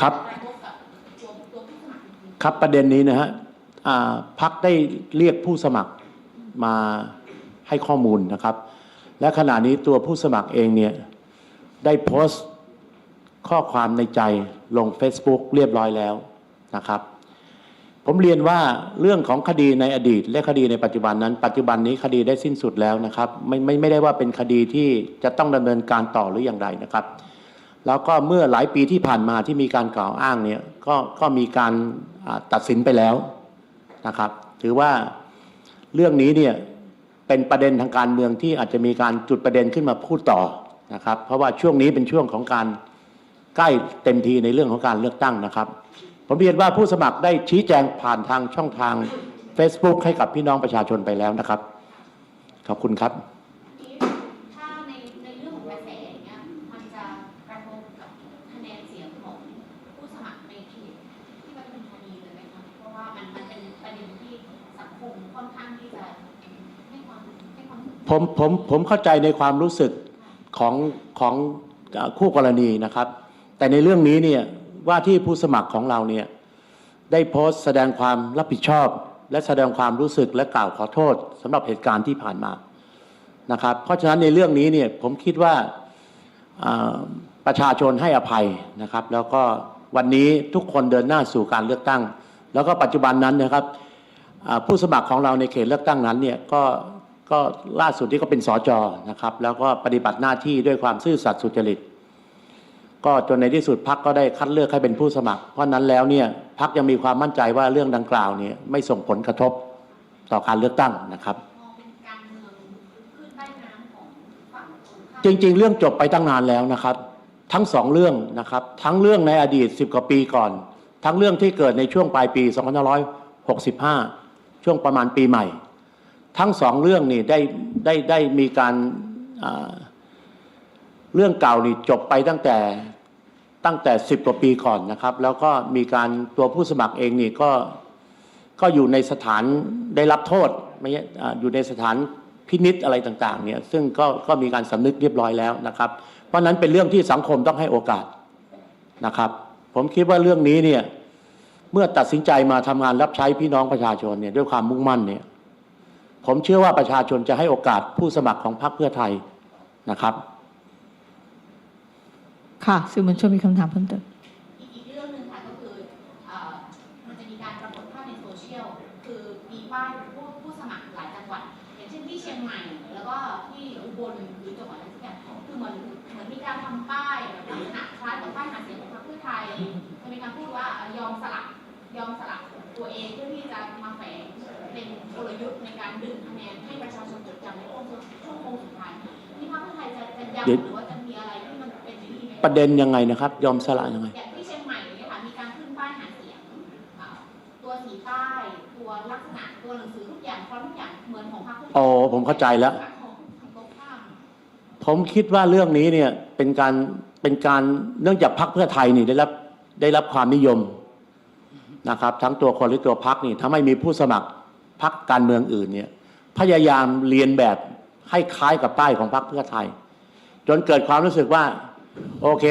ครับ ครับประเด็นนี้นะฮะพักได้เรียกผู้สมัครมาให้ข้อมูลนะครับ และขณะนี้ตัวผู้สมัครเองเนี่ยได้โพสต์ข้อความในใจลง Facebook เรียบร้อยแล้วนะครับ ผมเรียนว่าเรื่องของคดีในอดีต และคดีในปัจจุบันนั้น ปัจจุบันนี้คดีได้สิ้นสุดแล้วนะครับ ไม่ไม่ไม่ได้ว่าเป็นคดีที่จะต้องดำเนินการต่อหรืออย่างไรนะครับ แล้วก็เมื่อหลายปีที่ผ่านมาที่มีการกล่าวอ้างเนี่ยก็ก็มีการตัดสินไปแล้วนะครับ ถือว่าเรื่องนี้เนี่ยเป็นประเด็นทางการเมืองที่อาจจะมีการจุดประเด็นขึ้นมาพูดต่อนะครับ เพราะว่าช่วงนี้เป็นช่วงของการใกล้เต็มทีในเรื่องของการเลือกตั้งนะครับ ผมเรียนว่าผู้สมัครได้ชี้แจงผ่านทางช่องทาง Facebook ให้กับพี่น้องประชาชนไปแล้วนะครับ ขอบคุณครับ ประเด็นที่สังคมค่อนข้างที่จะให้ความให้ความผมผมผมเข้าใจในความรู้สึกของของคู่กรณีนะครับ แต่ในเรื่องนี้เนี่ยว่าที่ผู้สมัครของเราเนี่ยได้โพสต์แสดงความรับผิดชอบ และแสดงความรู้สึกและกล่าวขอโทษสำหรับเหตุการณ์ที่ผ่านมานะครับ เพราะฉะนั้นในเรื่องนี้เนี่ยผมคิดว่าประชาชนให้อภัยนะครับ แล้วก็วันนี้ทุกคนเดินหน้าสู่การเลือกตั้ง แล้วก็ปัจจุบันนั้นนะครับอ่าผู้สมัครของเราในเขตเลือกตั้งนั้นเนี่ยก็ก็ล่าสุดที่ก็เป็นสจนะครับ แล้วก็ปฏิบัติหน้าที่ด้วยความซื่อสัตย์สุจริต ก็จนในที่สุดพักก็ได้คัดเลือกให้เป็นผู้สมัคร เพราะฉะนั้นแล้วเนี่ยพักยังมีความมั่นใจว่าเรื่องดังกล่าวเนี่ยไม่ส่งผลกระทบต่อการเลือกตั้งนะครับมองเป็นการเมืองขึ้นใต้น้ำของฝั่งตรงข้ามจริง ๆ เรื่องจบไปตั้งนานแล้วนะครับ ทั้งสองเรื่องนะครับ ทั้งเรื่องในอดีต 10 กว่าปีก่อน ทั้งเรื่องที่เกิดในช่วงปลายปี 2565 ช่วงประมาณปีใหม่ ทั้งสองเรื่องนี่ได้ได้ได้มีการเรื่องเก่านี่จบไปตั้งแต่ตั้งแต่ 10 กว่าปีก่อนนะครับ แล้วก็มีการตัวผู้สมัครเองนี่ก็ก็อยู่ในสถานได้รับโทษไม่ใช่อยู่ในสถานพินิษอะไรต่างๆเนี่ยซึ่งก็ก็มีการสำนึกเรียบร้อยแล้วนะครับ เพราะนั้นเป็นเรื่องที่สังคมต้องให้โอกาสนะครับ ผมคิดว่าเรื่องนี้เนี่ย เมื่อตัดสินใจมาทำงานรับใช้พี่น้องประชาชนเนี่ยด้วยความมุ่งมั่นเนี่ย ผมเชื่อว่าประชาชนจะให้โอกาสผู้สมัครของพรรคเพื่อไทยนะครับ ค่ะสื่อมวลชนมีคำถามเพิ่มเติมอีกอีกเรื่องหนึ่งค่ะก็คือเอ่อมันจะมีการปรากฏภาพในโซเชียลคือมีป้ายผู้ผู้สมัครหลายจังหวัดอย่างเช่นที่เชียงใหม่ แล้วก็ที่อุบลหรือจังหวัดอะไรสักอย่างคือเหมือนเหมือนมีการทำป้ายแบบลักษณะ จะมีการพูดว่าเอ่อยอมสลักยอมสลักตัวเองเพื่อที่จะมาแฝงเป็นกลยุทธ์ในการดึงคะแนนให้ประชาชนจดจำในช่วงช่วงโค้งสุดท้ายนี่พรรคเพื่อไทยจะจะย้ำหรือว่าจะมีอะไรที่มันเป็นอย่างนี้ไหมประเด็นยังไงนะครับ ยอมสละยังไงอย่างที่เชียงใหม่เนี่ยค่ะมีการขึ้นป้ายหาเสียงอ่าตัวสีป้ายตัวลักษณะตัวหนังสือทุกอย่างฟอนต์ทุกอย่างเหมือนของพรรคเพื่อไทยอ๋อผมเข้าใจแล้วของของตรงข้ามผมคิดว่าเรื่องนี้เนี่ยเป็นการเป็นการเนื่องจากพรรคเพื่อไทยนี่ได้รับ ได้รับความนิยมนะครับ ทั้งตัวคนหรือตัวพรรคนี่ถ้าไม่มีผู้สมัครพรรคการเมืองอื่นเนี่ยพยายามเรียนแบบให้คล้ายกับป้ายของพรรคเพื่อไทย จนเกิดความรู้สึกว่า โอเค